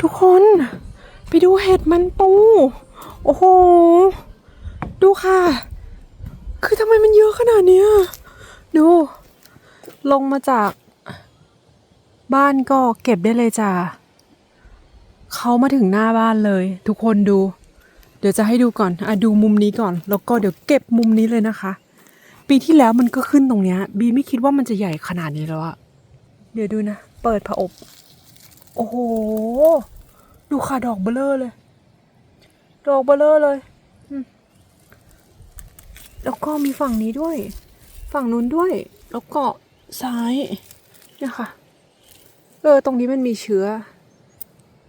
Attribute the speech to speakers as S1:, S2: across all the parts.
S1: ทุกคนไปดูเห็ดมันปู โอ้โห ดูค่ะ คือทำไมมันเยอะขนาดนี้ดู ลงมาจาก บ้านก็เก็บได้เลยจ้ะเขามาถึงหน้าบ้านเลย ทุกคนดู เดี๋ยวจะให้ดูก่อนอะดูมุมนี้ก่อน แล้วก็เดี๋ยวเก็บมุมนี้เลยนะคะ ปีที่แล้วมันก็ขึ้นตรงเนี้ย บีไม่คิดว่ามันจะใหญ่ขนาดนี้แล้วอะเดี๋ยวดูนะ เปิดผอบ โอ้โห ดูค่ะดอกเบลเลอร์เลย ดอกเบลเลอร์เลยแล้วก็มีฝั่งนี้ด้วย ฝั่งนู้นด้วย แล้วก็ซ้ายเนี่ยค่ะ เออ ตรงนี้มันมีเชื้อ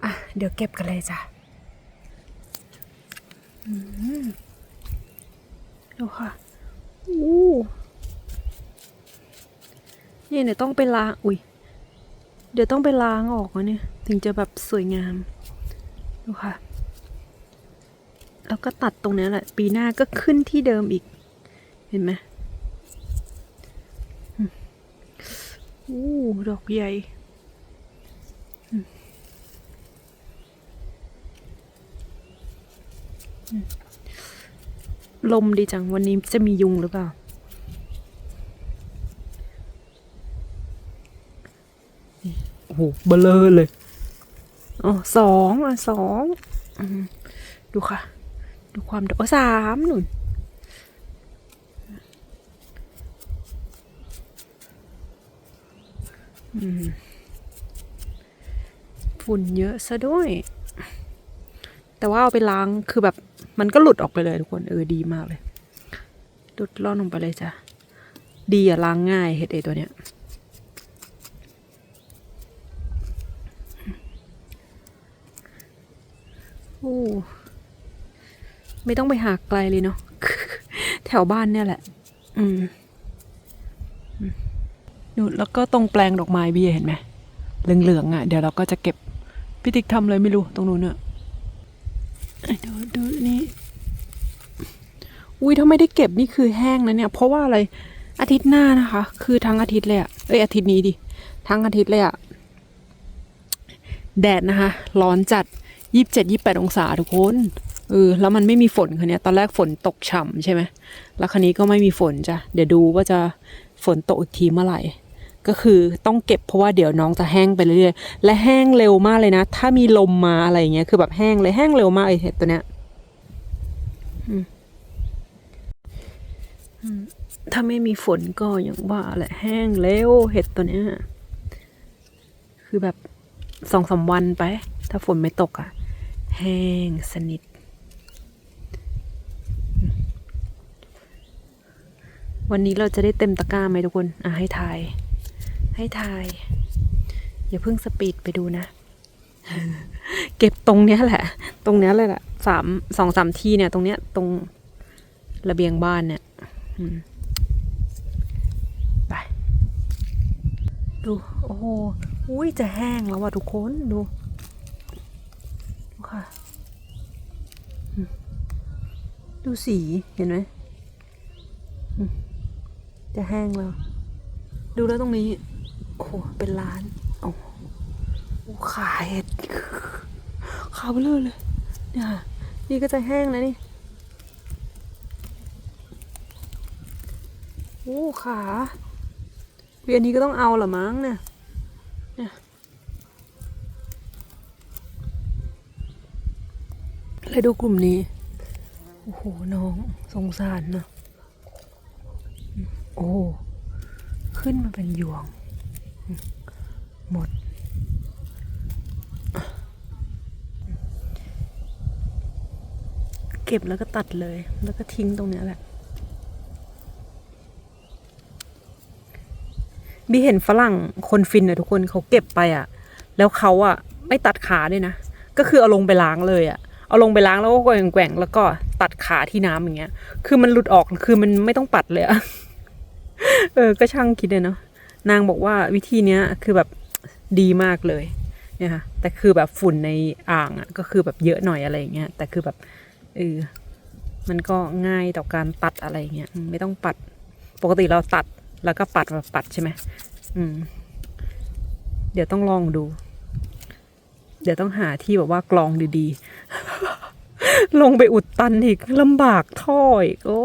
S1: อะ เดี๋ยวเก็บกันเลยจ้ะดูค่ะอู้นี่เดี๋ยวต้องไปล้างอุ้ย เดี๋ยวต้องไปล้างออกนะเนี่ย ถึงจะแบบสวยงาม ดูค่ะ แล้วก็ตัดตรงนี้แหละ ปีหน้าก็ขึ้นที่เดิมอีก เห็นไหมอู้ดอกใหญ่ลมดีจังวันนี้จะมียุงหรือเปล่า โอ้โหเบลอเลยอ๋อสองอะสองดูค่ะ ดูความดอกอ๋อสามหนุนอืมฝุ่นเยอะซะด้วย แต่ว่าเอาไปล้างคือแบบมันก็หลุดออกไปเลยทุกคนเออดีมากเลยหลุดล่อนลงไปเลยจ้ะดีอะล้างง่ายเห็ดเอตัวเนี้ย โอ้ไม่ต้องไปหาไกลเลยเนาะแถวบ้านเนี่ยแหละ อืมอืมดูแล้วก็ตรงแปลงดอกไม้พี่เห็นไหมเหลืองๆอะ เดี๋ยวเราก็จะเก็บพี่ติ๊กทำเลยไม่รู้ตรงนู้นเนอะดูดูนี่อุ้ยถ้าไม่ได้เก็บนี่คือแห้งนะเนี่ย เพราะว่าอะไรอาทิตย์หน้านะคะ คือทั้งอาทิตย์เลยอะเอ้ยอาทิตย์นี้ดิทั้งอาทิตย์เลยอะแดดนะคะ ร้อนจัด ยี่สิบเจ็ดยี่แปดองศาทุกคนเออแล้วมันไม่มีฝนคันนี้ตอนแรกฝนตกฉ่ำใช่ไหมแล้วคันนี้ก็ไม่มีฝนจ้ะเดี๋ยวดูว่าจะฝนตกอีกทีเมื่อไหร่ ก็คือต้องเก็บเพราะว่าเดี๋ยวน้องจะแห้งไปเรื่อยๆและแห้งเร็วมากเลยนะ ถ้ามีลมมาอะไรเงี้ยคือแบบแห้งเลยแห้งเร็วมากไอเห็ดตัวเนี้ยถ้าไม่มีฝนก็อย่างว่าแหละแห้งเร็วเห็ดตัวเนี้ยคือแบบสองสามวันไป ถ้าฝนไม่ตกอะ่ะ แห้งสนิท วันนี้เราจะได้เต็มตะกร้าไหมทุกคน อะให้ทาย ให้ทาย อย่าเพิ่งสปีดไปดูนะ เก็บตรงเนี้ยแหละ ตรงเนี้ยเลยแหละสามสองสามที่เนี่ย ตรงเนี้ยตรงระเบียงบ้านเนี่ยไป ดู โอ้โหอุ้ยจะแห้งแล้วว่ะทุกคน ดู ค่ะ ดูสีเห็นไหมจะแห้งแล้ว ดูแล้วตรงนี้โอ้โหเป็นล้านโอ้โขาเห็ดขาเบลอเลยเนี่ยค่ะนี่ก็จะแห้งแล้วนี่โอ้ขาเวียนนี้ก็ต้องเอาเหรอมั้งเนี่ยเนี่ย แล้วดูกลุ่มนี้ โอ้โห น้องสงสารเนอะโอ้ ขึ้นมาเป็นยวง หมด เก็บแล้วก็ตัดเลย แล้วก็ทิ้งตรงเนี้ยแหละบีเห็นฝรั่งคนฟินอะทุกคนเขาเก็บไปอะแล้วเขาอะไม่ตัดขาด้วยนะ ก็คือเอาลงไปล้างเลยอะ เอาลงไปล้างแล้วก็แกว่งๆแล้วก็ตัดขาที่น้ำอย่างเงี้ย คือมันหลุดออกคือมันไม่ต้องปัดเลยอะเออ ก็ช่างคิดเลยเนาะนางบอกว่าวิธีเนี้ยคือแบบดีมากเลยเนี่ยค่ะแต่คือแบบฝุ่นในอ่างอะก็คือแบบเยอะหน่อยอะไรอย่างเงี้ยแต่คือแบบเออมันก็ง่ายต่อการตัดอะไรอย่างเงี้ยไม่ต้องปัดปกติเราตัดแล้วก็ปัดแบบปัดใช่ไหมอืม เดี๋ยวต้องลองดู เดี๋ยวต้องหาที่แบบว่ากลองดีๆ ลงไปอุดตันอีกลำบากท่ออีกโอ้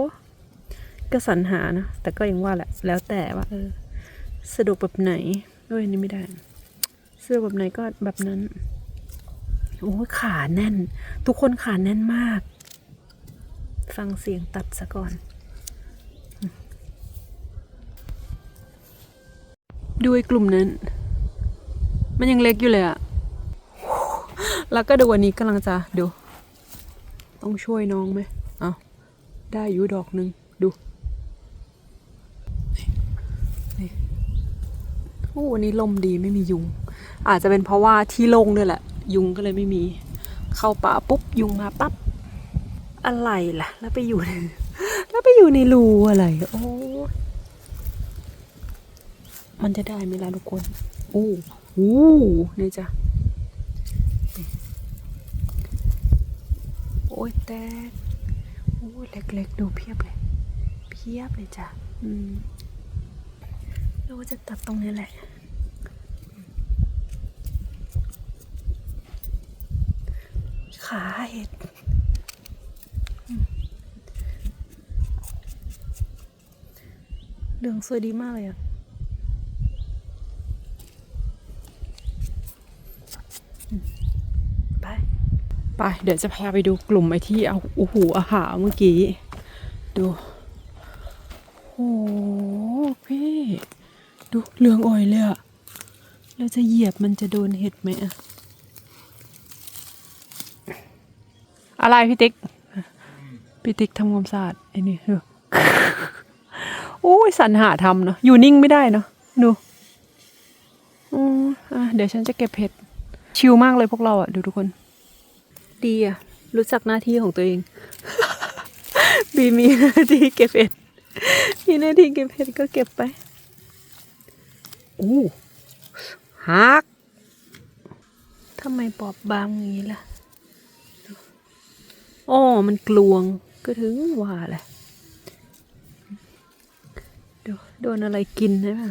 S1: ก็สรรหานะ แต่ก็ยังว่าแหละ แล้วแต่ว่าเออสะดวกแบบไหนด้วยนนี้ไม่ได้ เสะดวกแบบไหนก็แบบนั้น โอ้ขาแน่น ทุกคนขาแน่นมาก ฟังเสียงตัดซะก่อนดูไอ้กลุ่มนั้น มันยังเล็กอยู่เลยอะ แล้วก็ดูวันนี้กำลังจะดู ต้องช่วยน้องไหมเอาได้อยู่ดอกหนึ่งดูนี่โอ้วันนี้ลมดีไม่มียุง อาจจะเป็นเพราะว่าที่โล่งด้วยแหละ ยุงก็เลยไม่มี เข้าป่าปุ๊บยุงมาปั๊บอะไรล่ะ แล้วไปอยู่ในแล้วไปอยู่ในรูอะไรโอ้มันจะได้ไหมล่ะทุกคน โอ้โหนี่จ้ะ โอ้ยแตกโอ้ยเล็กๆ ดูเพียบเลย เพียบเลยจ้ะ อืมเราจะตัดตรงนี้แหละ ขาเห็ดเหลืองสวยดีมากเลยอะไป ไปเดี๋ยวจะพาไปดูกลุ่มไอ้ที่เอาโอ้โหอาหารเมื่อกี้ ดูโอ้พี่ ดูเรืองอ่อยเลยอะเราจะเหยียบมันจะโดนเห็ดไหมอะอะไรพี่ติ๊กพี่ติ๊กทำความสะอาดไอ้นี่ดูโอ้ยสรรหาทำเนาะอยู่นิ่งไม่ได้เนาะดูอืมอะเดี๋ยวฉันจะเก็บเห็ดชิลมากเลยพวกเราอะดูทุกคน ดีอะรู้จักหน้าที่ของตัวเอง บีมีหน้าที่เก็บเห็ดมีหน้าที่เก็บเห็ดก็เก็บไปอู้ฮักทำไมปอบบางอย่างนี้ล่ะอ๋อมันกลวงก็ถึงว่าแหละโดนโดนอะไรกินใช่ไหม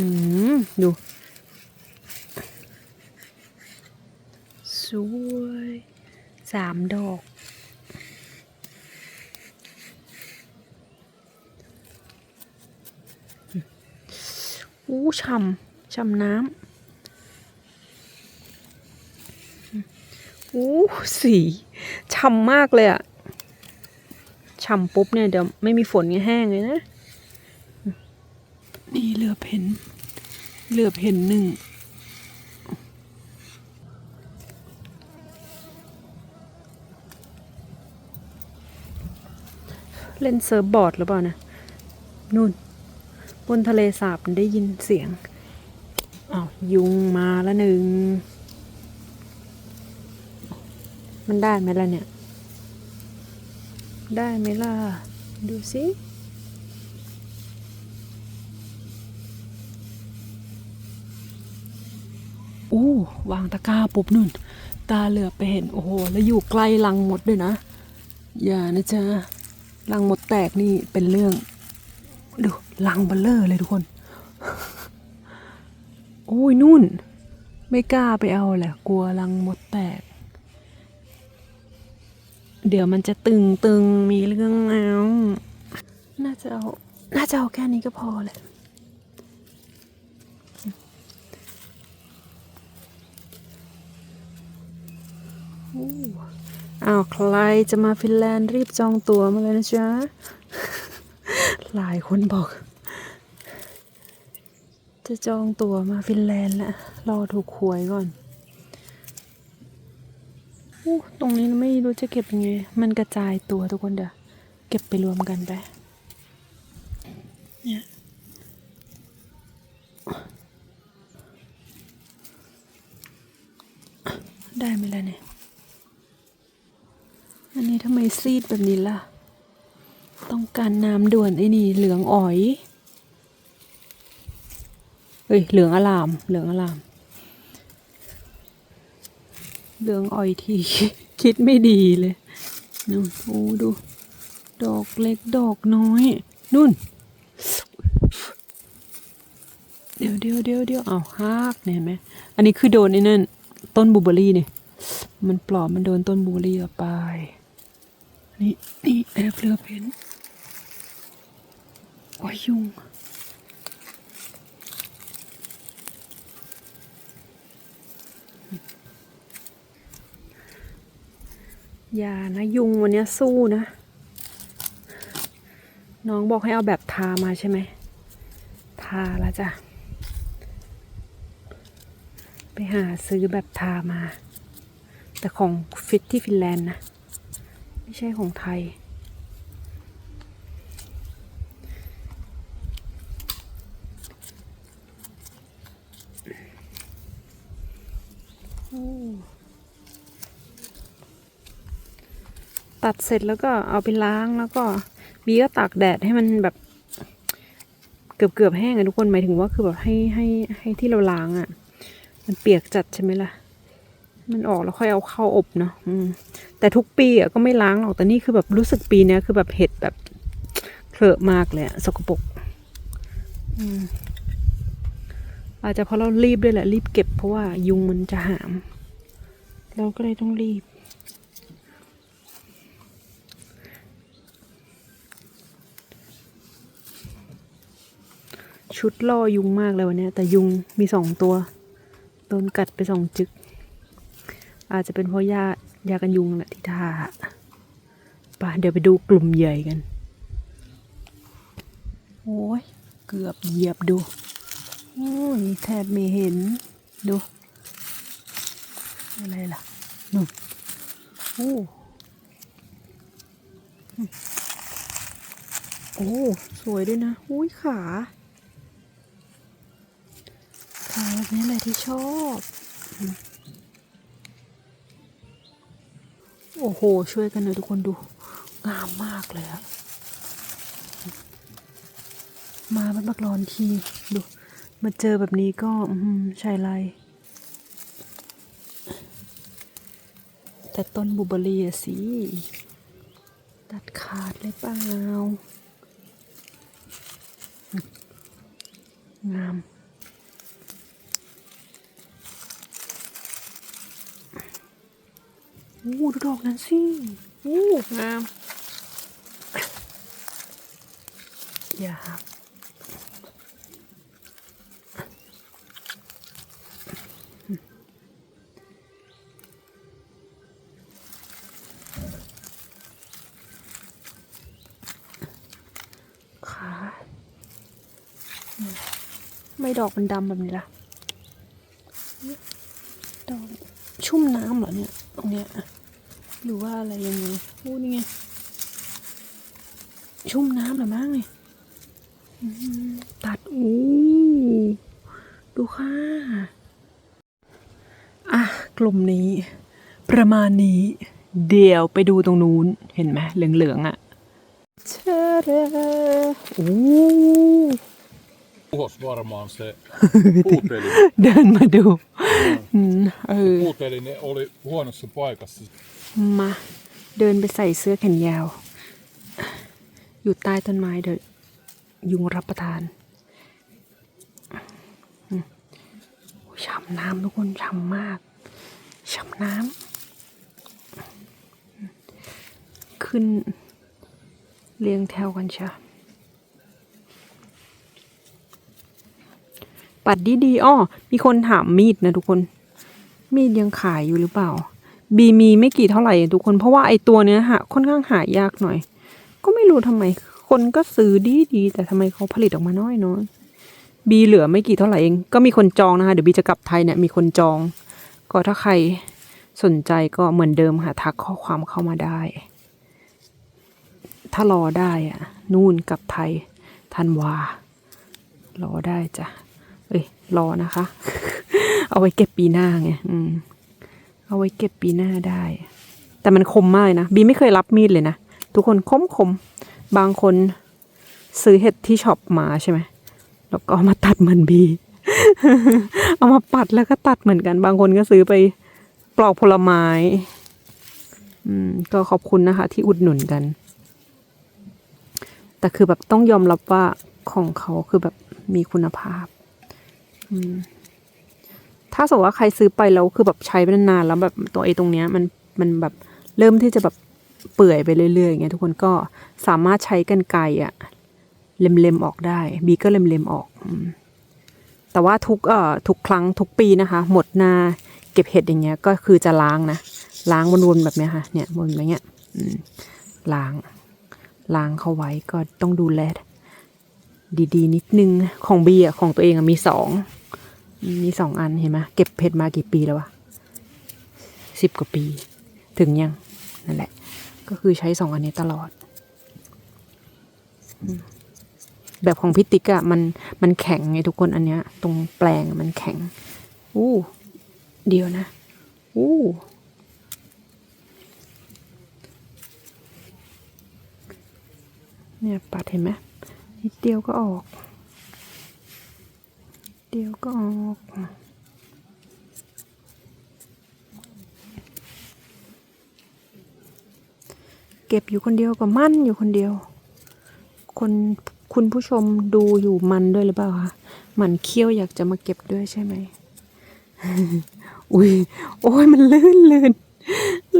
S1: อืมดู สวยสามดอกอู้ช่ำช่ำน้ำอู้สีช่ำมากเลยอะช่ำปุ๊บเนี่ยเดี๋ยวไม่มีฝนแห้งเลยนะ นี่เหลือเพน เหลือบเพนหนึ่ง เล่นเซิร์ฟบอร์ดหรือเปล่านะนู่น บนทะเลสาบได้ยินเสียงอ้าวยุงมาแล้วหนึ่ง มันได้ไหมล่ะเนี่ย ได้ไหมล่ะ ดูสิ อู้วางตะกร้าปุ๊บนุ่น ตาเหลือไปเห็นโอ้โห แล้วอยู่ใกล้ลังหมดด้วยนะ อย่านะจ๊ะลังหมดแตกนี่เป็นเรื่อง ดูลังเบลเลอร์เลยทุกคน โอ้ยนุ่น ไม่กล้าไปเอาแหละ กลัวลังหมดแตก เดี๋ยวมันจะตึงตึงมีเรื่องแล้วน่าจะเอา น่าจะเอาแค่นี้ก็พอแหละ อ้าวใครจะมาฟินแลนด์รีบจองตั๋วมาเลยนะจ๊ะ หลายคนบอก จะจองตั๋วมาฟินแลนด์แล้วรอถูกหวยก่อนอู้ตรงนี้ไม่รู้จะเก็บยังไง มันกระจายตัวทุกคนเดี๋ยวเก็บไปรวมกันไป เนี่ยได้ไหมล่ะเนี่ย ซีดแบบนี้ล่ะ ต้องการน้ำด่วนไอ้นี่ เหลืองอ๋อย เฮ้ย เหลืองอลาม เหลืองอลาม เหลืองอ่อยทีคิดไม่ดีเลยนู่นโอ้ดู ดอกเล็กดอกน้อย นู่น เดี๋ยวเดี๋ยวเดี๋ยวเดี๋ยวเอาฮากเนี่ยเห็นไหมอันนี้คือโดนไอ้นั่น ต้นบูเบอรี่เนี่ย มันปลอมมันโดนต้นบูเบอร์รี่เอไป นี่นี่แอบเลือเพนโอ้ยยุงอย่านะยุงวันนี้สู้นะ น้องบอกให้เอาแบบทามาใช่ไหม ทาแล้วจ้ะ ไปหาซื้อแบบทามา แต่ของฟิตที่ฟินแลนด์นะ ไม่ใช่ของไทย ตัดเสร็จแล้วก็เอาไปล้างแล้วก็บีก็ตากแดดให้มันแบบเกือบเกือบแห้งอะทุกคนหมายถึงว่าคือแบบให้ให้ให้ที่เราล้างอะมันเปียกจัดใช่ไหมล่ะ มันออกแล้วค่อยเอาเข้าอบเนาะอืมแต่ทุกปีอะก็ไม่ล้างหรอกแต่นี่คือแบบรู้สึกปีเนี้ยคือแบบเห็ดแบบเคลอะมากเลยอะสกปรกอาจจะเพราะเรารีบด้วยแหละรีบเก็บเพราะว่ายุงมันจะหาม เราก็เลยต้องรีบ ชุดล่อยุงมากเลยวันนี้แต่ยุงมีสองตัวโดนกัดไปสองจึก อาจจะเป็นเพราะยายากันยุงแหละที่ทาป่ะเดี๋ยวไปดูกลุ่มใหญ่กัน โอ้ย เกือบเหยียบดู โอ้ย แทบไม่เห็น ดู อะไรล่ะนู่นโอ้โอ้ สวยด้วยนะ อุ้ยขาขาแบบนี้แหละที่ชอบ โอ้โห ช่วยกันหน่อยทุกคนดู งามมากเลยอะมาบ้านบักรอนที ดู มาเจอแบบนี้ก็ใช่ไร แต่ต้นบลูเบอร์รี่อะสิ ตัดขาดเลยเปล่า งาม อ้ดูดอกนั้นสิโอ้งามอย่าหักขาไม่ดอกมันดำแบบนี้ล่ะ ดอกชุ่มน้ำเหรอเนี่ย ตรงเนี้ย หรือว่าอะไรยังไงพูดนี่ไง ชุ่มน้ำเหรือมั้งเนี่ยอืมตัดอู้ดูค่ะ อะ กลุ่มนี้ ประมาณนี้ เดี๋ยวไปดูตรงนู้น เห็นไหมเหลืองๆอะเชดโอ้
S2: tuhos varmaan se puuteli.
S1: เดินมาดูอืมเออ
S2: Puuteli ne oli huonossa paikassa.
S1: มา เดินไปใส่เสื้อแขนยาว อยู่ใต้ต้นไม้เดี๋ยวยุงรับประทานอุ่มช่ำน้ำทุกคนช่ำมากช่ำน้ำขึ้นเรียงแถวกันเชียวปัดดีๆอ้อมีคนถามมีดนะทุกคน มีดยังขายอยู่หรือเปล่า บีมีไม่กี่เท่าไหร่ทุกคน เพราะว่าไอตัวเนี้ยหาค่อนข้างหายากหน่อย ก็ไม่รู้ทำไม คนก็ซื้อดีดีแต่ทำไมเขาผลิตออกมาน้อยน้อยบีเหลือไม่กี่เท่าไหร่เอง ก็มีคนจองนะคะ เดี๋ยวบีจะกลับไทยเนี่ยมีคนจอง ก็ถ้าใครสนใจก็เหมือนเดิมค่ะทักข้อความเข้ามาได้ ถ้ารอได้อะนู่นกลับไทยธันวารอได้จ้ะ เอ้ยรอนะคะ เอาไว้เก็บปีหน้าไง อืม เอาไว้เก็บปีหน้าได้ แต่มันคมมากนะ บีไม่เคยรับมีดเลยนะ ทุกคนคมคมๆบางคนซื้อเห็ดที่ช็อปมาใช่ไหม แล้วก็เอามาตัดเหมือนบี เอามาปัดแล้วก็ตัดเหมือนกัน บางคนก็ซื้อไปปลอกผลไม้ อืม ก็ขอบคุณนะคะ ที่อุดหนุนกัน แต่คือแบบต้องยอมรับว่าของเขาคือแบบมีคุณภาพ อืม ถ้าสมมติว่าใครซื้อไปแล้วคือแบบใช้ไปนานๆแล้วแบบตัวไอ้ตรงเนี้ยมันมันแบบเริ่มที่จะแบบเปื่อยไปเรื่อยๆอย่างเงี้ยทุกคนก็สามารถใช้กันไกรอะเล็มๆออกได้ บีก็เล็มๆออก แต่ว่าทุกเอ่อทุกครั้งทุกปีนะคะ หมดหน้าเก็บเห็ดอย่างเงี้ยก็คือจะล้างนะล้างวนๆแบบเนี้ยค่ะ เนี่ยวนแบบเนี้ยล้างล้างเขาไว้ก็ต้องดูแลดีๆ นิดนึงของบีอะของตัวเองอะมีสอง มีสองอันเห็นไหมเก็บเห็ดมากี่ปีแล้ววะสิบกว่าปี ถึงยังนั่นแหละ ก็คือใช้สองอันนี้ตลอด แบบของพิติกอะมันมันแข็งไงทุกคนอันเนี้ย ตรงแปลงมันแข็ง อู้เดียวนะ อู้เนี่ยปัดเห็นไหมนิดเดียวก็ออก เดียวก็ออกเก็บอยู่คนเดียวกับมั่นอยู่คนเดียว คนคุณผู้ชมดูอยู่มันด้วยหรือเปล่าคะมันเคี้ยวอยากจะมาเก็บด้วยใช่ไหมอุ้ยโอ้ยมันลื่นลื่น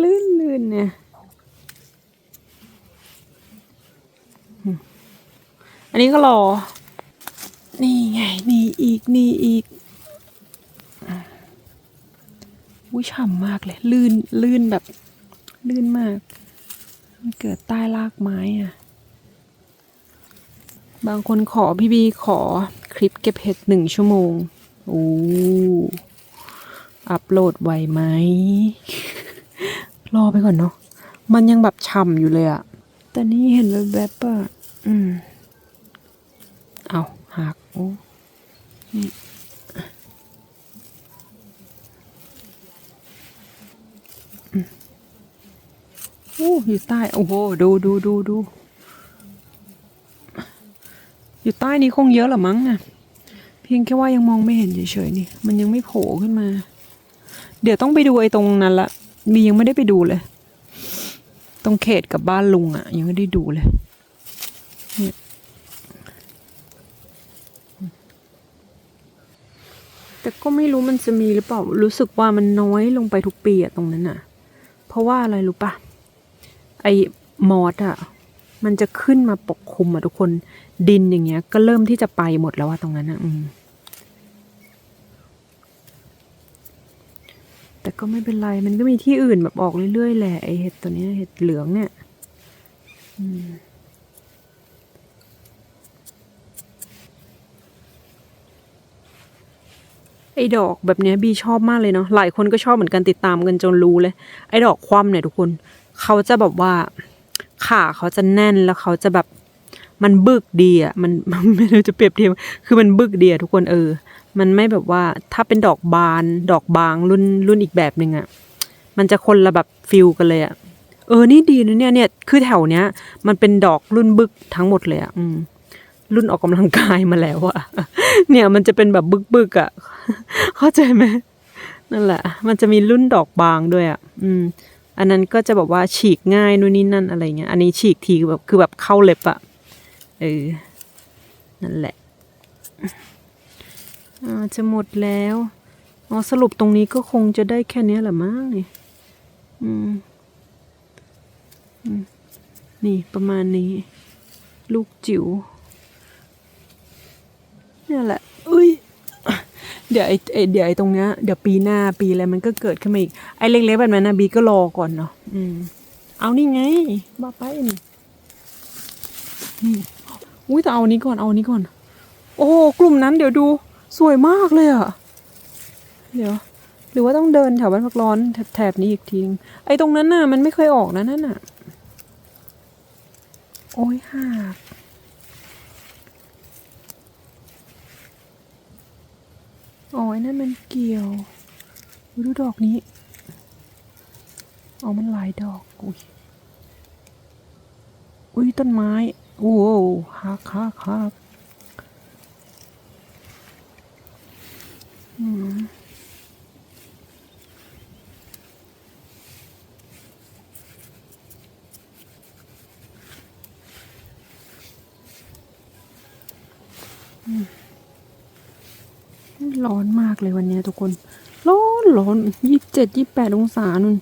S1: ลื่นลื่นเนี่ยอันนี้ก็รอ นี่ไง นี่อีก นี่อีกอุ้ยฉ่ำมากเลย ลื่น ลื่นแบบ ลื่นมาก มันเกิดใต้รากไม้อะ บางคนขอพี่บีขอคลิปเก็บเห็ดหนึ่งชั่วโมง โอ้อัปโหลดไวไหม รอไปก่อนเนาะ มันยังแบบฉ่ำอยู่เลยอะแต่นี่เห็นแวบๆอะอืม เอาหัก โอ้นี่โอ้อยู่ใต้ โอ้โห ดูดูดูดู อยู่ใต้นี้คงเยอะหรอมั้งอะเพียงแค่ว่ายังมองไม่เห็นเฉยๆนี่ มันยังไม่โผล่ขึ้นมา เดี๋ยวต้องไปดูไอ้ตรงนั้นละบียังไม่ได้ไปดูเลย ตรงเขตกับบ้านลุงอะยังไม่ได้ดูเลย แต่ก็ไม่รู้มันจะมีหรือเปล่า รู้สึกว่ามันน้อยลงไปทุกปีอะตรงนั้นอะเพราะว่าอะไรรู้ปะไอ้มอสอะมันจะขึ้นมาปกคลุมอะทุกคน ดินอย่างเงี้ย ก็เริ่มที่จะไปหมดแล้วอะตรงนั้นอะอืมแต่ก็ไม่เป็นไร มันก็มีที่อื่นแบบออกเรื่อยๆแหละไอเห็ดตัวนี้เห็ดเหลืองเนี่ย อืม อ้ดอกแบบเนี้ยบีชอบมากเลยเนาะหลายคนก็ชอบเหมือนกันติดตามกันจนรู้เลย ไอ้ดอกคว่ำเนี่ยทุกคน เขาจะแบบว่าขาเขาจะแน่นแล้วเขาจะแบบมันบึกดีอะมันไม่รู้จะเปรียบเทียบคือมันบึกดีอะทุกคนเออ มันไม่แบบว่าถ้าเป็นดอกบาน ดอกบางรุ่นรุ่นอีกแบบหนึ่งอะ่ะมันจะคนละแบบฟิลกันเลยอะ่ะเออนี่ดีนะเนี่ยเนี่ยคือแถวเนี้ย มันเป็นดอกรุ่นบึกทั้งหมดเลยอะ่ะอืมรุ่นออกกำลังกายมาแล้วอะ เนี่ยมันจะเป็นแบบบึกๆอะ่ะ เข้าใจไหมนั่นแหละ มันจะมีรุ่นดอกบางด้วยอะ่ะ อืม อันนั้นก็จะแบบว่าฉีกง่ายนู่นนี่นั่นอะไรเงี้ย อันนี้ฉีกทีแบบคือแบบเข้าเล็บอะ่ะ เออ นั่นแหละอ่าจะหมดแล้วอ๋อสรุปตรงนี้ก็คงจะได้แค่นี้แหละมั้งนี่อืมอืมนี่ประมาณนี้ ลูกจิ๋ว เนี่ยแหละอุ้ยเดี๋ยวไอ้เดี๋ยวไอ้ตรงเนี้ยเดี๋ยวปีหน้าปีอะไรมันก็เกิดขึ้นมาอีกไอ้เล็กๆแบบนั้นนะบีก็รอก่อนเนาะอืม เอานี่ไงบ้าไปนี่นี่อุ้ยแต่เอาอันนี้ก่อนเอาอันนี้ก่อน โอ้กลุ่มนั้นเดี๋ยวดูสวยมากเลยอะเดี๋ยว หรือว่าต้องเดินแถวบ้านพักร้อนแถบนี้อีกทีนึงไอ้ตรงนั้นน่ะ มันไม่เคยออกนะนั่นน่ะ โอ้ยหัก อ๋อนั่นมันเกี่ยวดูดอกนี้อ๋อมันหลายดอกอุ้ยอุ้ยต้นไม้โอ้โหฮักฮักฮักอืม ร้อนมากเลยวันนี้ทุกคน ร้อนร้อนยี่สิบเจ็ดยี่แปดองศานุ่น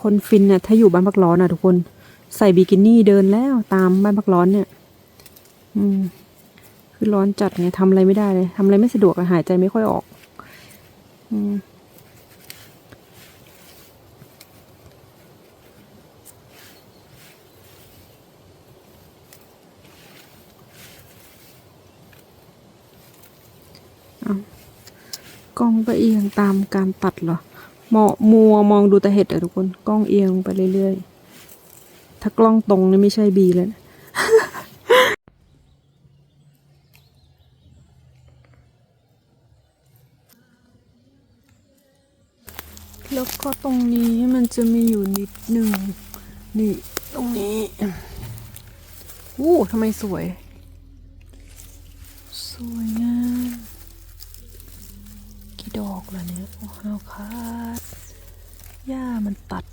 S1: คนฟินเนี่ยถ้าอยู่บ้านพักร้อนนะทุกคน ใส่บิกินี่เดินแล้วตามบ้านพักร้อนเนี่ย อืม คือร้อนจัดไงทำอะไรไม่ได้เลยทำอะไรไม่สะดวกหายใจไม่ค่อยออก อืม กล้องก็เอียงตามการตัดเหรอมอมัวมองดูแต่เห็ดอะทุกคน กล้องเอียงไปเรื่อยๆ ถ้ากล้องตรงนี่ไม่ใช่บีเลยนะแล้วก็ตรงนี้มันจะมีอยู่นิดหนึ่งนี่ตรงนี้อู้ทำไมสวย สวย งามกี่ดอกล่ะเนี่ยโอ้ฮาคาดหญ้ามันตัด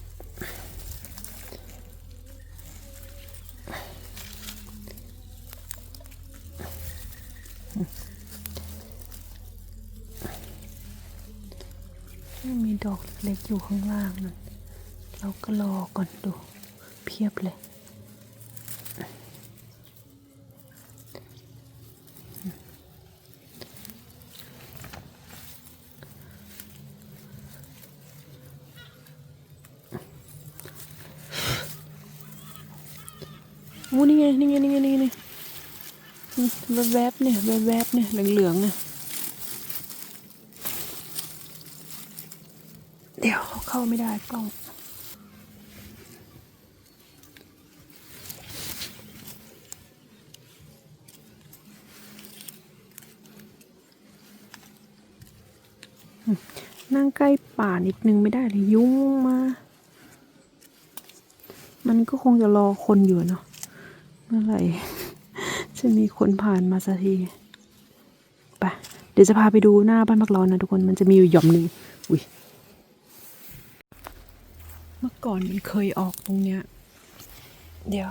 S1: ไม่มีดอกเล็กอยู่ข้างล่างนั่นเราก็รอก่อนดู เพียบเลย โอ้นี่ไง นี่ไง นี่ไง นี่ไงนี่อืม แวบๆเนี่ยแวบๆเนี่ยเหลืองๆเนี่ยเดี๋ยวเขาเข้าไม่ได้กล้องนั่งใกล้ป่านิดนึงไม่ได้เลยยุ่งมา มันก็คงจะรอคนอยู่เนาะเมื่อไหร่ จะมีคนผ่านมาสักทีไปเดี๋ยวจะพาไปดูหน้าบ้านพักร้อนนะทุกคนมันจะมีอยู่หย่อมหนึ่งอุ้ยเมื่อก่อนมันเคยออกตรงเนี้ย เดี๋ยว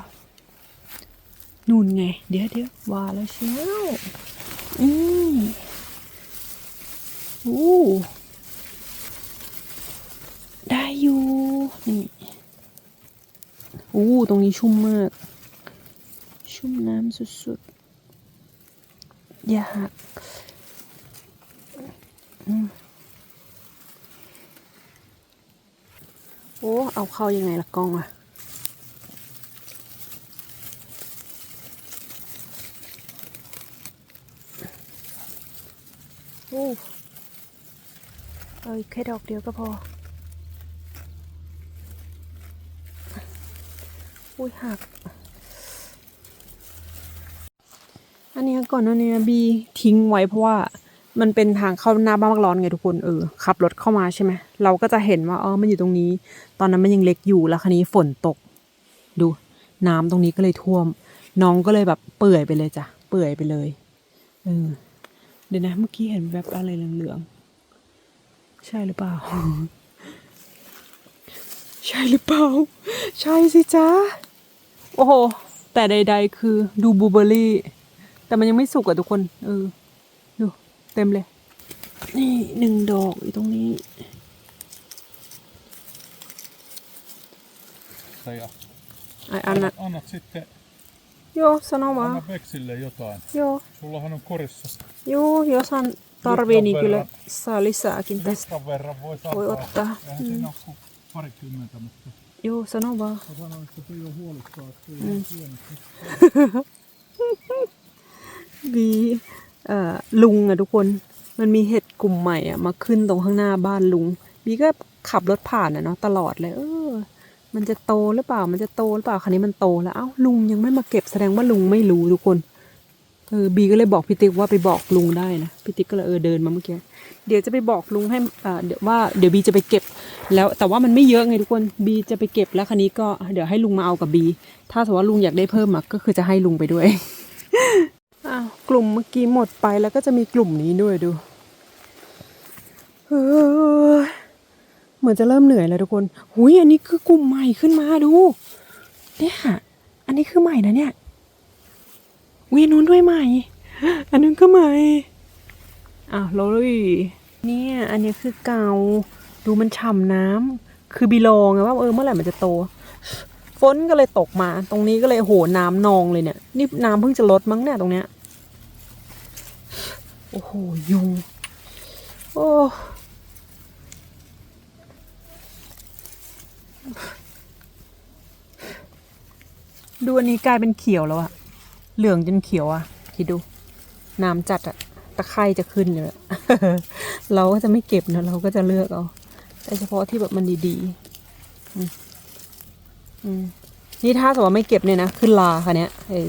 S1: นู่นไง เดี๋ยวเดี๋ยวว่าแล้วเชียวอืมอู้ได้อยู่นี่อู้ตรงนี้ชุ่มมาก ชุ่มน้ำสุดๆ อย่าหักโอ้ เอาเข้ายังไงล่ะกล้องอะโอ้เอาอีกแค่ดอกเดียวก็พอ อุ้ยหัก อันนี้ก่อนหน้านี้บีทิ้งไว้เพราะว่ามันเป็นทางเข้าหน้าบ้านมักร้อนไงทุกคนเออขับรถเข้ามาใช่ไหมเราก็จะเห็นว่าเออมันอยู่ตรงนี้ ตอนนั้นมันยังเล็กอยู่แล้วคันนี้ฝนตก ดู น้ำตรงนี้ก็เลยท่วม น้องก็เลยแบบเปื่อยไปเลยจ้ะเปื่อยไปเลยเออเดี๋ยวนะเมื่อกี้เห็นแบบอะไรเหลืองๆใช่หรือเปล่า ใช่หรือเปล่า ใช่สิจ้าโอ้โหแต่ใด ๆ คือดูบูเบอร์รี่ แต่มันยังไม่สุกอะทุกคน เออ ดู เต็มเลย นี่หนึ่งดอกอยู่ตรงนี้
S2: Säga.
S1: ไออันน่ะ
S2: Annat sitten,
S1: โยสนอมา
S2: anna Beksille jotain.
S1: โย
S2: Sullahan on korissa
S1: โยjos hän tarvii niin kyllä saa lisääkin tästä
S2: litran verran voi
S1: voi
S2: saada.
S1: ottaa
S2: Eihän siinä ole kuin parikymmentä, mutta
S1: Joo, sano vaan.
S2: mä sanoin, että se ei ole huolissaan, että ei ole pieneksi.
S1: วีลุงอะทุกคน มันมีเห็ดกลุ่มใหม่อะมาขึ้นตรงข้างหน้าบ้านลุงบีก็ขับรถผ่านอะเนาะตลอดเลยเออ มันจะโตหรือเปล่า มันจะโตหรือเปล่าคันนี้มันโตแล้วเอ้าลุงยังไม่มาเก็บแสดงว่าลุงไม่รู้ทุกคนเออบีก็เลยบอกพี่ติ๊กว่าไปบอกลุงได้นะพี่ติ๊กก็เลยเออเดินมาเมื่อกี้เดี๋ยวจะไปบอกลุงให้อ่าเดี๋ยวว่าเดี๋ยวบีจะไปเก็บ แล้วแต่ว่ามันไม่เยอะไงทุกคนบีจะไปเก็บแล้วคันนี้ก็เดี๋ยวให้ลุงมาเอากับบีถ้าสมมติว่าลุงอยากได้เพิ่มอะก็คือจะให้ลุงไปด้วย อ้าวกลุ่มเมื่อกี้หมดไปแล้วก็จะมีกลุ่มนี้ด้วยดูเหมือนจะเริ่มเหนื่อยแล้วทุกคนหุยอันนี้คือกลุ่มใหม่ขึ้นมาดู เนี่ยอันนี้คือใหม่นะเนี่ยวีนู้นด้วยใหม่ อันนู้นก็ใหม่ อ้าวโรลี่เนี่ยอันนี้คือเกาดูมันฉ่ำน้ำคือบีโลไงว่าเออเมื่อไหร่มันจะโต ฝนก็เลยตกมา ตรงนี้ก็เลยโหน้ำนองเลยเนี่ย นี่น้ำเพิ่งจะลดมั้งเนี่ยตรงเนี้ย โอ้โหยุง โอ้ ดูอันนี้กลายเป็นเขียวแล้วอะเหลืองจนเขียวอะคิดดู น้ำจัดอะตะไคร่จะขึ้นอยู่แล้วเราก็จะไม่เก็บนะเราก็จะเลือกเอาแต่เฉพาะที่แบบมันดีๆอื นี่ถ้าสมมติว่าไม่เก็บเนี่ยนะขึ้นลาค่ะเนี้ยเออ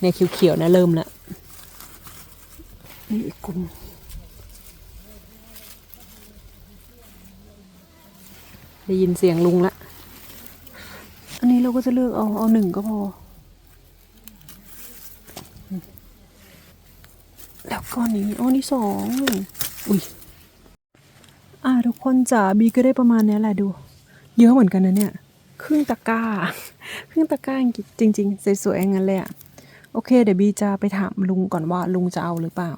S1: เนี่ยเขียวๆนะเริ่มแล้วนี่อีกกลุ่มได้ยินเสียงลุงละ อันนี้เราก็จะเลือกเอาเอาหนึ่งก็พอ แล้วก็นี้อ๋อนี่สองอุ้ย อ่าทุกคนจ๋าบีก็ได้ประมาณเนี้ยแหละดู เยอะเหมือนกันนะเนี่ย ครึ่งตะกร้าครึ่งตะกร้าจริง ๆ สวยๆอย่างนั้นเลยอะโอเค เดี๋ยวบีจะไปถามลุงก่อนว่าลุงจะเอาหรือเปล่า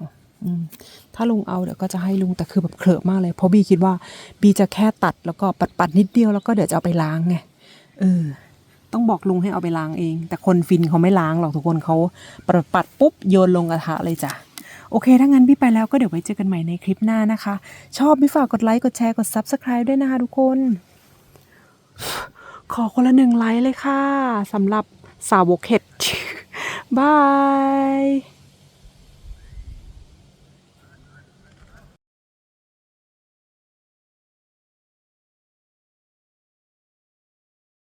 S1: ถ้าลุงเอาเดี๋ยวก็จะให้ลุงแต่คือแบบเคลอะมากเลย เพราะบีคิดว่าบีจะแค่ตัดแล้วก็ปัดๆนิดเดียวแล้วก็เดี๋ยวจะเอาไปล้างไงเออ ต้องบอกลุงให้เอาไปล้างเอง แต่คนฟินเขาไม่ล้างหรอกทุกคนเขาปัดปัดๆปุ๊บโยนลงกระทะเลยจ้ะโอเค ถ้างั้นพี่ไปแล้วก็เดี๋ยวไว้เจอกันใหม่ในคลิปหน้านะคะ ชอบพี่ฝากกดไลค์กดแชร์กด Subscribe ด้วยนะคะทุกคน ขอคนละหนึ่งไลค์เลยค่ะสำหรับสาวกเห็ดบาย